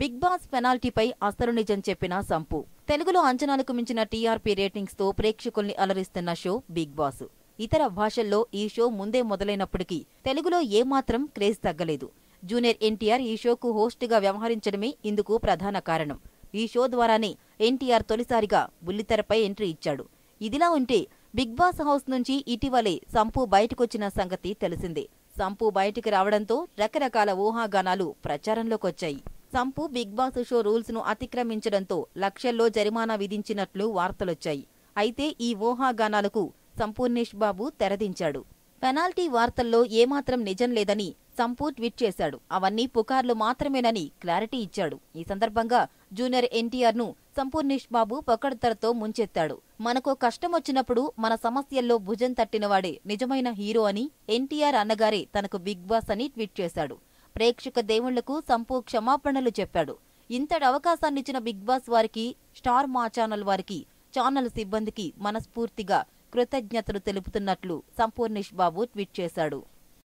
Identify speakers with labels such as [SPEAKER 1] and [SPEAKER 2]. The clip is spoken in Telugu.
[SPEAKER 1] బిగ్ బాస్ పెనాల్టీపై అసలు నిజం చెప్పిన సంపు. తెలుగులో అంచనాలకు మించిన టీఆర్పీ రేటింగ్స్తో ప్రేక్షకుల్ని అలరిస్తున్న షో బిగ్ బాస్. ఇతర భాషల్లో ఈ షో ముందే మొదలైనప్పటికీ తెలుగులో ఏమాత్రం క్రేజ్ తగ్గలేదు. జూనియర్ ఎన్టీఆర్ ఈ షోకు హోస్ట్గా వ్యవహరించడమే ఇందుకు ప్రధాన కారణం. ఈ షో ద్వారానే ఎన్టీఆర్ తొలిసారిగా బుల్లితెరపై ఎంట్రీ ఇచ్చాడు. ఇదిలా ఉంటే బిగ్ బాస్ హౌస్ నుంచి ఇటీవలే సంపు బయటకొచ్చిన సంగతి తెలిసిందే. సంపు బయటికి రావడంతో రకరకాల ఊహాగానాలు ప్రచారంలోకొచ్చాయి. సంపు బిగ్ బాస్ షో రూల్స్ను అతిక్రమించడంతో లక్షల్లో జరిమానా విధించినట్లు వార్తలొచ్చాయి. అయితే ఈ ఊహాగానాలకు సంపూర్ణేష్ బాబు తెరదించాడు. పెనాల్టీ వార్తల్లో ఏమాత్రం నిజం లేదని సంపూ ట్వీట్ చేశాడు. అవన్నీ పుకార్లు మాత్రమేనని క్లారిటీ ఇచ్చాడు. ఈ సందర్భంగా జూనియర్ ఎన్టీఆర్ను సంపూర్ణేష్ బాబు పొకడ్తలతో ముంచెత్తాడు. మనకో కష్టం వచ్చినప్పుడు మన సమస్యల్లో భుజం తట్టినవాడే నిజమైన హీరో అని ఎన్టీఆర్ అన్నగారే తనకు బిగ్ బాస్ అని ట్వీట్ చేశాడు. ప్రేక్షక దేవుళ్ళకు సంపూ క్షమాపణలు చెప్పాడు. ఇంతటి అవకాశాన్నిచ్చిన బిగ్ బాస్ వారికి స్టార్ మా ఛానల్ వారికి ఛానల్ సిబ్బందికి మనస్ఫూర్తిగా కృతజ్ఞతలు తెలుపుతున్నట్లు సంపూర్ణేష్ బాబు ట్వీట్ చేశాడు.